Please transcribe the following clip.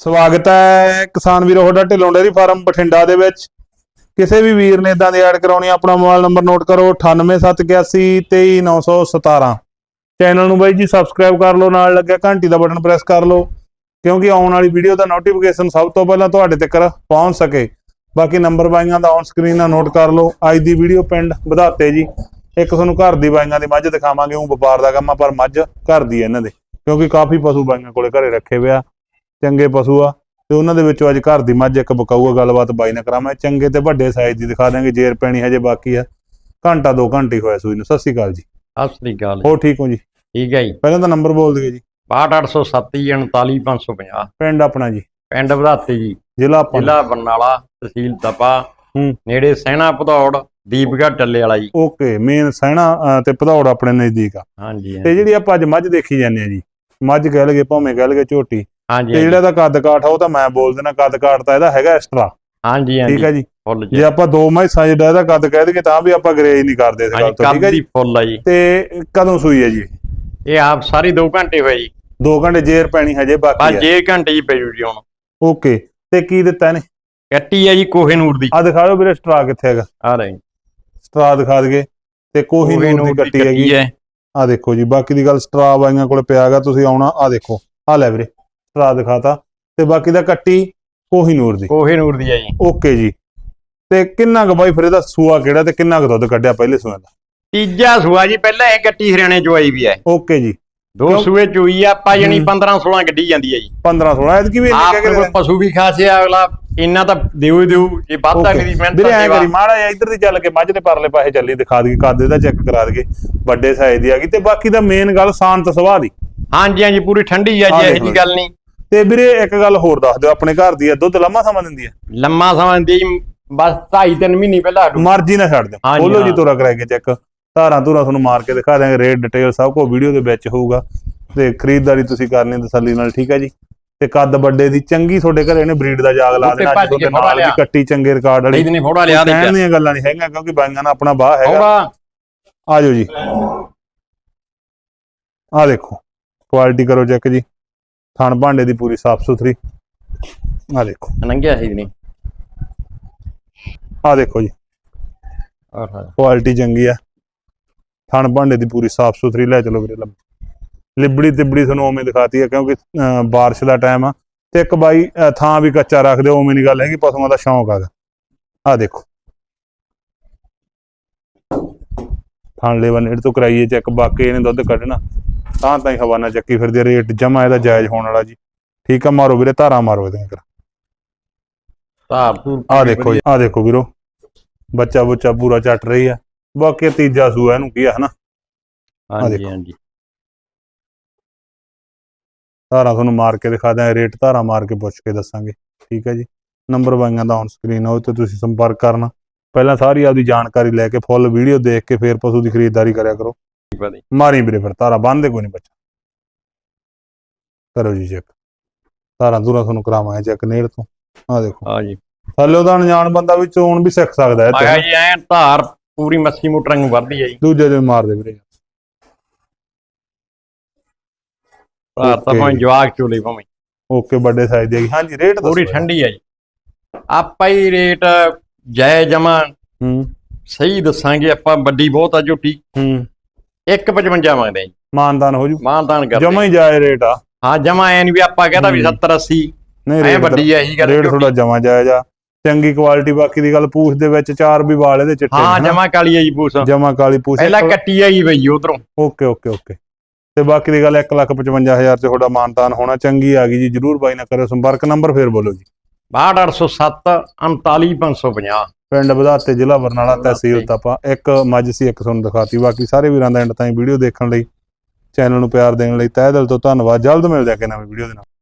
ਸਵਾਗਤ ਹੈ ਕਿਸਾਨ ਵੀਰੋ ਤੁਹਾਡਾ ਢਿੱਲੋਂ ਡੇਅਰੀ ਫਾਰਮ ਬਠਿੰਡਾ ਦੇ ਵਿੱਚ। ਕਿਸੇ ਵੀ ਵੀਰ ਨੇ ਇਦਾਂ ਦੀ ਐਡ ਕਰਾਉਣੀ ਆਪਣਾ ਮੋਬਾਈਲ ਨੰਬਰ ਨੋਟ ਕਰੋ 9871823917 ਚੈਨਲ ਨੂੰ ਬਾਈ ਜੀ ਸਬਸਕ੍ਰਾਈਬ ਕਰ ਲਓ, ਨਾਲ ਲੱਗਿਆ ਘੰਟੀ ਦਾ ਬਟਨ ਪ੍ਰੈਸ ਕਰ ਲਓ, ਕਿਉਂਕਿ ਆਉਣ ਵਾਲੀ ਵੀਡੀਓ ਦਾ ਨੋਟੀਫਿਕੇਸ਼ਨ ਸਭ ਤੋਂ ਪਹਿਲਾਂ ਤੁਹਾਡੇ ਤੱਕ ਪਹੁੰਚ ਸਕੇ। ਬਾਕੀ ਨੰਬਰ ਬਾਈਆਂ ਦਾ ਔਨ ਸਕਰੀਨ ਨਾਲ ਨੋਟ ਕਰ ਲਓ। ਅੱਜ ਦੀ ਵੀਡੀਓ ਪਿੰਡ ਵਧਾਤੇ ਜੀ। ਇੱਕ ਤੁਹਾਨੂੰ ਘਰ ਦੀ ਬਾਈਆਂ ਦੀ ਮੱਝ ਦਿਖਾਵਾਂਗੇ, ਉਹ ਵਪਾਰ ਦਾ ਕੰਮ ਆ, ਪਰ ਮੱਝ ਘਰ ਦੀ ਹੈ ਇਹਨਾਂ ਦੇ, ਕਿਉਂਕਿ ਕਾਫੀ ਪਸ਼ੂ ਬਾਈਆਂ ਕੋਲੇ ਘਰੇ ਰੱਖੇ ਹੋਏ ਚੰਗੇ ਪਸ਼ੂ ਆ ਤੇ ਉਹਨਾਂ ਦੇ ਵਿੱਚੋਂ ਅੱਜ ਘਰ ਦੀ ਮੱਝ ਇੱਕ ਬਕਾਊਆ ਗੱਲਬਾਤ ਬਾਈ ਨਾਲ ਕਰਾਵਾਂ ਚੰਗੇ ਤੇ ਵੱਡੇ ਸਾਈਜ਼ ਦੀ ਦਿਖਾ ਦਾਂਗੇ ਜੇਰ ਪੈਣੀ ਹਜੇ ਬਾਕੀ ਆ। ਘੰਟਾ ਦੋ ਘੰਟੇ ਹੋਇਆ ਸੂਈ ਨੂੰ ਸਤਿ ਸ਼੍ਰੀ ਅਕਾਲ ਜੀ। ਸਤਿ ਸ੍ਰੀ ਅਕਾਲ ਹੋਰ ਠੀਕ ਹੋ ਜੀ? ਠੀਕ ਹੈ ਜੀ। ਪਹਿਲਾਂ ਤਾਂ ਨੰਬਰ ਬੋਲ ਦਿਓ ਜੀ। 62807 39550 ਪਿੰਡ ਆਪਣਾ ਜੀ। ਪਿੰਡ ਵਧਾਤੇ ਜੀ। ਜ਼ਿਲ੍ਹਾ ਜ਼ਿਲ੍ਹਾ ਬਰਨਾਲਾ ਤਹਿਸੀਲ ਤਪਾ। ਹੂੰ। ਨੇੜੇ ਸੈਣਾ ਭਦੌੜ ਦੀਪਗੜ੍ਹ ਟੱਲੇ ਵਾਲਾ ਜੀ। ਓਕੇ ਮੇਨ ਸਹਿਣਾ ਅਹ, ਤੇ ਭਦੌੜ ਆਪਣੇ ਨਜ਼ਦੀਕ ਆ। ਹਾਂਜੀ ਤੇ ਜਿਹੜੀ ਆਪਾਂ ਅੱਜ ਮੱਝ ਦੇਖੀ ਜਾਂਦੇ ਆ ਜੀ ਮੱਝ ਕਹਿ ਲਗੇ ਭਾਵੇਂ ਕਹਿ ਲਗੇ ਝੋਟੀ ਹਾਂਜੀ ਤੇ ਜਿਹੜਾ ਦਾ ਕੱਦ ਕਾਠ ਆ ਉਹ ਤਾਂ ਮੈਂ ਬੋਲ ਦੇਣਾ ਕੱਦ ਕਾਠ ਤਾਂ ਇਹਦਾ ਹੈਗਾ ਐਕਸਟਰਾ ਹਾਂਜੀ ਠੀਕ ਹੈ ਹਾਂਜੀ ਜੀ? ਫੁੱਲ ਜੀ। ਆਪਾਂ ਦੋ ਮੈਸਾਂ ਜਿਹੜਾ ਇਹਦਾ ਕੱਦ ਕਹਿ ਦਈਏ ਤਾਂ ਵੀ ਆਪਾਂ ਗਰੇਜ ਨਹੀਂ ਕਰਦੇ ਇਸ ਗੱਲ ਹਾਂਜੀ ਤੋਂ ਠੀਕ ਹੈ ਜੀ? ਫੁੱਲ ਆ ਜੀ। ਤੇ ਕਦੋਂ ਸੂਈ ਹੈ ਜੀ? ਇਹ ਆਪ ਸਾਰੀ 2 ਘੰਟੇ ਹੋਏ ਜੀ। 2 ਘੰਟੇ ਜੇਰ ਪੈਣੀ ਹਜੇ ਬਾਕੀ ਬਸ ਹੈ। ਜੇ ਘੰਟੇ ਜੀ ਪਈ ਜੀ ਹੁਣ। ਓਕੇ ਤੇ ਕੀ ਦਿੱਤਾ ਇਹਨੇ? ਕੱਟੀ ਹੈ ਜੀ ਕੋਹੇਨੂਰ ਦੀ। ਆ ਦਿਖਾ ਦਿਓ ਵੀਰੇ ਸਟਰਾ ਕਿੱਥੇ ਹੈਗਾ? ਆ ਰਹੀ ਸਟਰਾ ਦਿਖਾ ਦਈਏ। ਤੇ ਕੋਹੀ ਨੂਰ ਦੀ ਕੱਟੀ ਹੈਗੀ। ਹੈ। ਆ ਦੇਖੋ ਜੀ ਬਾਕੀ ਦੀ ਗੱਲ ਸਟਰਾ ਬਾਈਆਂ ਕੋਲ ਪਿਆ ਹੈਗਾ ਤੁਸੀਂ ਆਉਣਾ ਆ ਦੇਖੋ। ਆ ਲੈ ਵੀਰੇ। ਸਟਰਾ ਦਿਖਾਤਾ ਤੇ ਬਾਕੀ ਦਾ ਕੱਟੀ ਕੋਹੀ ਨੂਰ ਦੀ। ਕੋਹੇਨੂਰ ਦੀ ਹੈ ਜੀ। ਓਕੇ ਜੀ। ਤੇ ਕਿੰਨਾ ਕੁ ਬਾਈ ਫਿਰ ਇਹਦਾ ਸੂਆ ਕਿਹੜਾ ਤੇ ਕਿੰਨਾ ਕੁ ਦੁੱਧ ਕੱਢਿਆ ਪਹਿਲੇ ਸੂਏ ਦਾ? ਤੀਜਾ ਸੂਆ ਜੀ ਪਹਿਲਾਂ ਇਹ ਕੱਟੀ ਹਰਿਆਣੇ ਚੋਂ ਆਈ ਵੀ ਹੈ ਓਕੇ ਜੀ। ਦੋ? ਸੂਏ ਚੋਈ ਆ ਆਪਾਂ ਜਣੀ ਹੂੰ। 15 16 ਕੱਢੀ ਜਾਂਦੀ ਹੈ ਜੀ। 15 16 ਐਤਕੀ ਵੀ ਇੰਨੇ ਕਹਿ ਕੇ ਪਸ਼ੂ ਵੀ ਖਾਸੇ ਆ ਅਗਲਾ ਇੰਨਾ ਤਾਂ ਦਿਓ ਹੀ ਦਿਓ ਜੇ ਵਾਧਾ. ਕਰੀ ਮਿਹਨਤ ਵੀਰੇ ਐ ਕਰੀ ਮਾੜਾ ਜਿਹਾ ਇੱਧਰ ਦੀ ਚੱਲ ਕੇ ਮੱਝ ਦੇ ਪਰਲੇ ਪਾਸੇ ਚੱਲੀ ਦਿਖਾ ਦਈਏ ਕੱਦ ਇਹਦਾ ਚੈੱਕ ਕਰਾ ਦਈਏ ਵੱਡੇ ਸਾਈਜ਼ ਦੀ ਆ ਗਈ। ਤੇ ਬਾਕੀ ਦਾ ਮੇਨ ਗੱਲ ਸ਼ਾਂਤ ਸੁਭਾਅ ਦੀ। ਹਾਂਜੀ ਹਾਂਜੀ ਪੂਰੀ ਠੰਡੀ ਆ ਜੀ ਇਹੋ। ਜੀ ਗੱਲ ਨਹੀਂ। ਤੇ ਵੀਰੇ ਇੱਕ ਗੱਲ ਹੋਰ ਦੱਸ ਦਿਓ ਆਪਣੇ ਘਰ ਦੀ ਆ ਦੁੱਧ ਲੰਮਾ ਸਮਾਂ ਦਿੰਦੀ ਆ ਲੰਮਾ ਸਮਾਂ ਦੀ ਬਸ 2.5 3 ਮਹੀਨੇ ਪਹਿਲਾਂ ਮਰਜ਼ੀ ਨਾ ਛੱਡ ਦਿਓ। ਬੋਲੋ ਜੀ। ਤੋਰਾ ਕਰਾ ਕੇ ਚੈੱਕ। ਧਾਰਾਂ ਧੂਰਾਂ ਤੁਹਾਨੂੰ ਮਾਰ ਕੇ ਦਿਖਾ ਦਿਆਂਗੇ ਰੇਟ ਡਿਟੇਲ ਸਭ ਕੁਝ ਵੀਡੀਓ ਦੇ ਵਿੱਚ ਹੋਊਗਾ। ਤੇ ਖਰੀਦਦਾਰੀ ਤੁਸੀਂ ਕਰਨੀ ਤਸੱਲੀ ਨਾਲ ਠੀਕ ਹੈ ਜੀ? ਤੇ ਕੱਦ ਵੱਡੇ ਦੀ ਚੰਗੀ ਤੁਹਾਡੇ ਘਰੇ ਨੇ ਬਰੀਡ ਦਾ ਜਾਗ ਲਾ ਦੇਣਾ ਅੱਜ ਤੁਹਾਡੇ ਨਾਲ ਵੀ। ਕੱਟੀ ਚੰਗੇ ਰਿਕਾਰਡ ਵਾਲੀ। ਨਹੀਂ ਨਹੀਂ ਫੋੜਾ ਲਿਆ ਦੇ ਕਹਿਣ ਦੀਆਂ ਗੱਲਾਂ ਨਹੀਂ ਹੈਗੀਆਂ ਕਿਉਂਕਿ ਬਾਈਆਂ ਨਾਲ ਆਪਣਾ ਬਾਹ ਹੈਗਾ। ਆ ਜਾਓ ਜੀ। ਆ ਦੇਖੋ ਕੁਆਲਿਟੀ ਕਰੋ ਚੈੱਕ ਜੀ। ਥਣ ਭਾਂਡੇ ਦੀ ਪੂਰੀ ਸਾਫ਼ ਸੁਥਰੀ। ਆ ਦੇਖੋ। ਨੰਗਿਆ ਸੀ ਨਹੀਂ? ਆ ਦੇਖੋ ਜੀ। ਕੁਆਲਿਟੀ ਚੰਗੀ ਆ। ਥਣ ਭਾਂਡੇ ਦੀ ਪੂਰੀ ਸਾਫ਼ ਸੁਥਰੀ। ਲੈ ਚਲੋ ਵੀਰੇ ਲਿਬੜੀ ਤਿਬੜੀ ਤੁਹਾਨੂੰ ਉਵੇਂ ਦਿਖਾਤੀ ਹੈ ਕਿਉਂਕਿ ਬਾਰਿਸ਼ ਦਾ ਟਾਈਮ ਆ। ਤੇ ਇੱਕ ਬਾਈ ਥਾਂ ਵੀ ਕੱਚਾ ਰੱਖਦੇ ਉਵੇਂ ਨਹੀਂ ਗੱਲ ਹੈਗੀ ਪਸ਼ੂਆਂ ਦਾ ਸ਼ੌਂਕ ਆਗਾ ਆ ਦੇਖੋ। ਥਣ ਲੈਵਨ ਨੇੜ ਤੋਂ ਕਰਾਈਏ ਚੈੱਕ ਬਾਕੀ ਇਹਨੇ ਦੁੱਧ ਕੱਢਣਾ। ਤਾਂ ਤਾਂ ਹੀ ਹਵਾਨਾ ਚੱਕੀ ਫਿਰਦੀ ਆ, ਰੇਟ ਜਮਾ ਇਹਦਾ ਜਾਇਜ਼ ਹੋਣ ਵਾਲਾ ਜੀ। ਠੀਕ ਆ ਮਾਰੋ ਵੀਰੇ ਧਾਰਾ ਮਾਰੋ ਇਹਦੇ ਕਰ ਆ ਦੇਖੋ ਆ ਦੇਖੋ ਵੀਰੋ ਬੱਚਾ ਬੁੱਚਾ ਪੂਰਾ ਚੱਟ ਰਹੀ ਆ। ਬਾਕੀ ਤੀਜਾ ਸੂਆ ਇਹਨੂੰ ਕੀ ਆ ਹਨਾ? ਹਾਂਜੀ। ਹਾਂਜੀ। ਧਾਰਾਂ ਤੁਹਾਨੂੰ ਮਾਰ ਕੇ ਦਿਖਾ ਦਿਆਂ ਰੇਟ ਧਾਰਾਂ ਮਾਰ ਕੇ ਪੁੱਛ ਕੇ ਦੱਸਾਂਗੇ। ਠੀਕ ਹੈ ਜੀ। ਨੰਬਰ ਬਾਈਆਂ ਦਾ ਔਨ ਸਕਰੀਨ ਆ ਉਹ ਤੇ ਤੁਸੀਂ ਸੰਪਰਕ ਕਰਨਾ। ਪਹਿਲਾਂ ਸਾਰੀ ਆਪਦੀ ਜਾਣਕਾਰੀ ਲੈ ਕੇ ਫੁੱਲ ਵੀਡੀਓ ਦੇਖ ਕੇ ਫਿਰ ਪਸ਼ੂ ਦੀ ਖਰੀਦਦਾਰੀ ਕਰਿਆ ਕਰੋ। ਭਾਜੀ। ਮਾਰੀ ਵੀਰੇ ਫਿਰ ਧਾਰਾਂ ਬੰਨਦੇ ਕੋਈ ਨਹੀਂ ਬੱਚਾ। ਕਰੋ ਜੀ ਚੈੱਕ ਧਾਰਾਂ ਦੂਰਾਂ ਤੁਹਾਨੂੰ ਕਰਾਵਾਂਗੇ ਚੈੱਕ ਨੇੜ ਤੋਂ। ਆ ਦੇਖੋ। ਹਾਂ ਜੀ। ਥੱਲੇ ਉਹਦਾ ਅਣਜਾਣ ਬੰਦਾ ਵੀ ਚੋਣ ਵੀ ਸਿੱਖ ਸਕਦਾ ਹੈ ਆਇਆ ਜੀ ਐ ਧਾਰ ਪੂਰੀ ਮੱਛੀ ਮੋਟਰਾਂ ਨੂੰ ਵੱਧਦੀ ਹੈ ਜੀ। ਦੂਜੇ ਦੇ ਮਾਰ ਦੇ ਵੀਰੇ। ਧਾਰ ਤਾਂ. ਭਾਵੇਂ ਜਵਾਕ ਚੋਲੇ ਭਾਵੇਂ। ਓਕੇ ਵੱਡੇ ਸਾਈਜ਼ ਦੀ ਹਾਂਜੀ ਰੇਟ ਪੂਰੀ ਠੰਡੀ ਹੈ ਜੀ। ਆਪਾਂ ਹੀ ਰੇਟ ਜੈ ਜਮਾ ਹੂੰ। ਸਹੀ ਦੱਸਾਂਗੇ ਆਪਾਂ ਵੱਡੀ ਬਹੁਤ ਆ ਝੋਟੀ। ਹੂੰ। 155 ਮੰਗਦੇ ਆ ਜੀ। ਮਾਨਦਾਨ ਹੋ ਜੂ। ਮਾਨਦਾਨ ਕਰਦੇ ਜਮਾ ਹੀ ਜਾਏ ਰੇਟ ਆ। ਹਾਂ ਜਮਾ ਐ ਨਹੀਂ ਵੀ ਆਪਾਂ ਕਹਦਾ ਵੀ ਹੂੰ। 70 80 ਨਹੀਂ ਐ ਵੱਡੀ ਐ ਇਹੀ ਗੱਲ ਰੇਟ। ਥੋੜਾ ਜਮਾ ਜਾਇਜ਼ ਆ। ਚੰਗੀ ਕੁਆਲਿਟੀ ਬਾਕੀ ਦੀ ਗੱਲ ਪੂਛ ਦੇ ਵਿੱਚ ਚਾਰ ਵੀ ਵਾਲੇ ਦੇ ਚਿੱਟੇ ਹਾਂ ਜਮਾ ਕਾਲੀ ਹੈ ਜੀ ਪੂਸ ਜਮਾ ਕਾਲੀ ਪੂਛ। ਪਹਿਲਾਂ ਕੱਟੀ ਆਈ ਬਈ ਉਧਰੋਂ। Okay okay okay. ਤੇ ਬਾਕੀ ਦੀ ਗੱਲ 155000 ਚ ਤੁਹਾਡਾ ਮਾਨਤਾਨ ਹੋਣਾ ਚੰਗੀ ਆ ਗਈ ਜੀ। ਜਰੂਰ ਬਾਈ ਨਾਲ ਕਰਿਓ ਸੰਪਰਕ। ਨੰਬਰ ਫੇਰ ਬੋਲੋ ਜੀ। 62807 39550 ਪਿੰਡ ਵਧਾਤੇ ਜ਼ਿਲ੍ਹਾ ਬਰਨਾਲਾ ਤਹਿਸੀਲ. ਤਪਾ। ਇੱਕ ਮੱਝ ਸੀ ਇੱਕ ਤੁਹਾਨੂੰ ਦਿਖਾਤੀ। ਬਾਕੀ ਸਾਰੇ ਵੀਰਾਂ ਦਾ ਐਂਡ ਤਾਈਂ ਵੀਡੀਓ ਦੇਖਣ ਲਈ ਚੈਨਲ ਨੂੰ ਪਿਆਰ ਦੇਣ ਲਈ ਤਹਿ ਦਿਲ ਤੋਂ ਧੰਨਵਾਦ। ਜਲਦ ਮਿਲਦੇ ਆ ਕਿ ਨਵੀਂ ਵੀਡੀਓ ਦੇ ਨਾਲ।